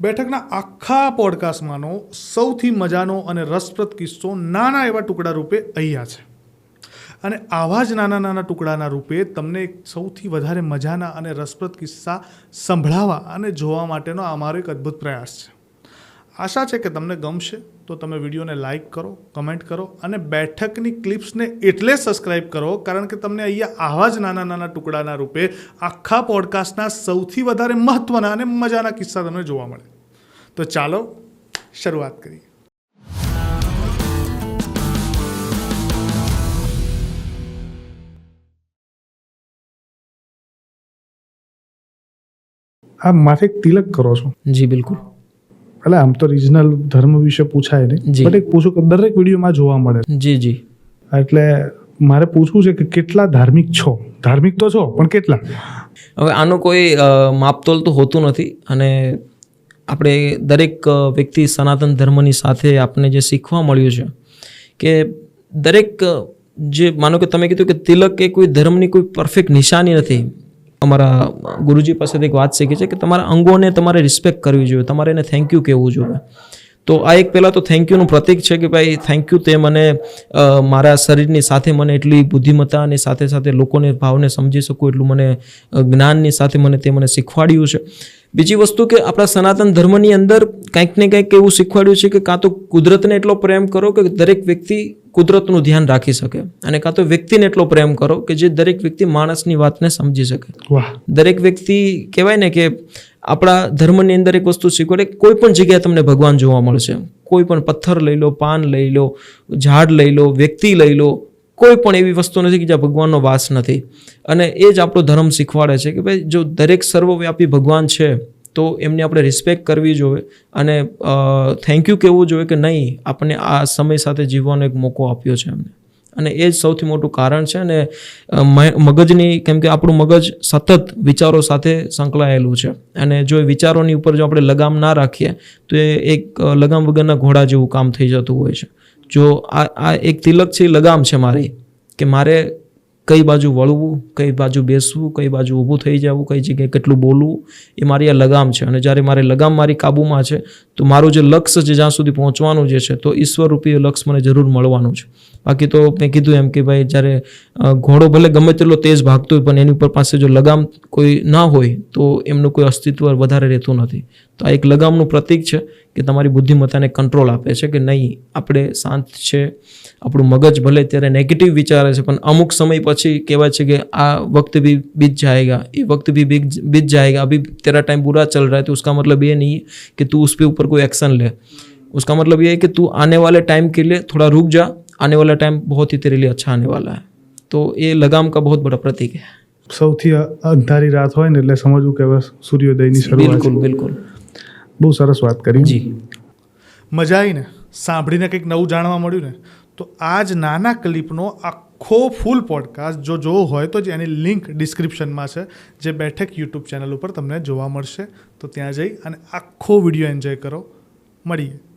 બેઠકના આખા પોડકાસ્ટમાંનો સૌથી મજાનો અને રસપ્રદ કિસ્સો નાના એવા ટુકડા રૂપે અહીંયા છે. અને આવા જ નાના નાના ટુકડાના રૂપે તમને સૌથી વધારે મજાના અને રસપ્રદ કિસ્સા સંભળાવવા અને જોવા માટેનો અમારો એક અદ્ભુત પ્રયાસ છે. આશા છે કે તમને ગમશે. તો તમે વિડીયોને લાઇક કરો કમેન્ટ કરો અને બેઠકની ક્લિપ્સને એટલે સબસ્ક્રાઇબ કરો, કારણ કે તમને અહીંયા આવા જ નાના નાના ટુકડાના રૂપે આખા પોડકાસ્ટના સૌથી વધારે મહત્ત્વના અને મજાના કિસ્સા તમને જોવા મળે. તો ચાલો શરૂઆત કરીએ. આપ માથે તિલક કરો છો. જી, બિલકુલ. એટલે આમ તો રિજનલ ધર્મ વિશે પૂછાય નહીં બટ એક પૂછું કે દરેક વિડીયોમાં જોવા મળે. જી જી. એટલે મારે પૂછવું છે કે કેટલા ધાર્મિક છો? ધાર્મિક તો છો પણ કેટલા? હવે આનું કોઈ માપતોલ તો હોતું નથી અને આપણે દરેક વ્યક્તિ સનાતન ધર્મની સાથે આપણે જે શીખવા મળ્યું છે કે દરેક જે માનો કે તમે કીધું કે તિલક એ કોઈ ધર્મની કોઈ પરફેક્ટ નિશાની નથી. અમારા ગુરુજી પાસેથી એક વાત શીખી છે કે તમારા અંગોને તમારે રિસ્પેક્ટ કરવી જોઈએ. તમારે એને થેન્ક યુ કહેવું જોઈએ. તો આ એક પહેલાં તો થેન્ક યુનું પ્રતીક છે કે ભાઈ થેન્ક યુ તે મને મારા શરીરની સાથે મને એટલી બુદ્ધિમત્તાની સાથે સાથે લોકોને ભાવને સમજી શકું એટલું મને જ્ઞાનની સાથે મને તે મને શીખવાડ્યું છે. બીજી વસ્તુ કે આપણા સનાતન ધર્મની અંદર કંઈક ને કંઈક એવું શીખવાડ્યું છે કે કાં તો કુદરતને એટલો પ્રેમ કરો કે દરેક વ્યક્તિ કુદરતનું ધ્યાન રાખી શકે અને કાં તો વ્યક્તિને એટલો પ્રેમ કરો કે જે દરેક વ્યક્તિ માણસની વાતને સમજી શકે. દરેક વ્યક્તિ કહેવાય ને કે આપણા ધર્મની અંદર એક વસ્તુ શીખવાડે કોઈ પણ જગ્યાએ તમને ભગવાન જોવા મળશે. કોઈ પણ પથ્થર લઈ લો, પાન લઈ લો, ઝાડ લઈ લો, વ્યક્તિ લઈ લો, કોઈ પણ એવી વસ્તુ નથી કે જ્યાં ભગવાનનો વાસ નથી. અને એ જ આપણો ધર્મ શીખવાડે છે કે ભાઈ જો દરેક સર્વવ્યાપી ભગવાન છે, તો એમને આપણે રિસ્પેક્ટ કરવી જોઈએ અને થેન્ક યુ કહેવું જોઈએ કે નહીં, આપણને આ સમય સાથે જીવવાનો એક મોકો આપ્યો છે એમને. અને એ જ સૌથી મોટું કારણ છે અને મગજની, કેમ કે આપણું મગજ સતત વિચારો સાથે સંકળાયેલું છે. અને જો એ વિચારોની ઉપર જો આપણે લગામ ના રાખીએ, તો એ એક લગામ વગરના ઘોડા જેવું કામ થઈ જતું હોય છે. જો આ આ એક તિલક છે લગામ છે મારી, કે મારે કઈ બાજુ વળવું, કઈ બાજુ બેસવું, કઈ બાજુ ઊભું થઈ જવું, કઈ જગ્યાએ કેટલું બોલવું, એ મારી આ લગામ છે. અને જ્યારે મારે લગામ મારી કાબૂમાં છે, તો મારું જે લક્ષ્ય છે જ્યાં સુધી પહોંચવાનું જે છે, તો ઈશ્વરરૂપી એ લક્ષ્ય મને જરૂર મળવાનું છે. બાકી તો મેં કીધું એમ કે ભાઈ, જ્યારે ઘોડો ભલે ગમે તેટલો તેજ ભાગતો હોય, પણ એની ઉપર પાસે જો લગામ કોઈ ના હોય, તો એમનું કોઈ અસ્તિત્વ વધારે રહેતું નથી. તો આ એક લગામનું પ્રતીક છે કે તમારી બુદ્ધિમત્તાને કંટ્રોલ આપે છે કે નહીં આપણે શાંત છે આપણું મગજ ભલે ત્યારે નેગેટિવ વિચારે છે પણ અમુક સમય પછી કહેવાય છે કે આ વક્ત भी बीत जाएगा ये वक्त भी बीत बीत जाएगा अभी तेरा टाइम बुरा चल रहा है तो उसका मतलब ये नहीं है कि तू उस पे ऊपर कोई एक्शन ले उसका मतलब ये है कि तू आने वाले टाइम के लिए थोड़ा रुक जा आने वाला टाइम बहुत ही तेरे लिए अच्छा आने वाला है तो ये लगाम का बहुत बड़ा प्रतीक है સૌથી અ- અંધારી રાત હોય ને એટલે સમજવું કે હવે સૂર્યોદયની શરૂઆત बिल्कुल बिल्कुल બહુ સરસ વાત કરી. જી. મજા આવી ને સાંભળીને કંઈક નવું જાણવા મળ્યું ને તો આ જ નાના ક્લિપનો આખો ફૂલ પોડકાસ્ટ જો જોવો હોય તો જ એની લિંક ડિસ્ક્રિપ્શનમાં છે જે બેઠક યુટ્યુબ ચેનલ ઉપર તમને જોવા મળશે. તો ત્યાં જઈ અને આખો વીડિયો એન્જોય કરો. મળીએ.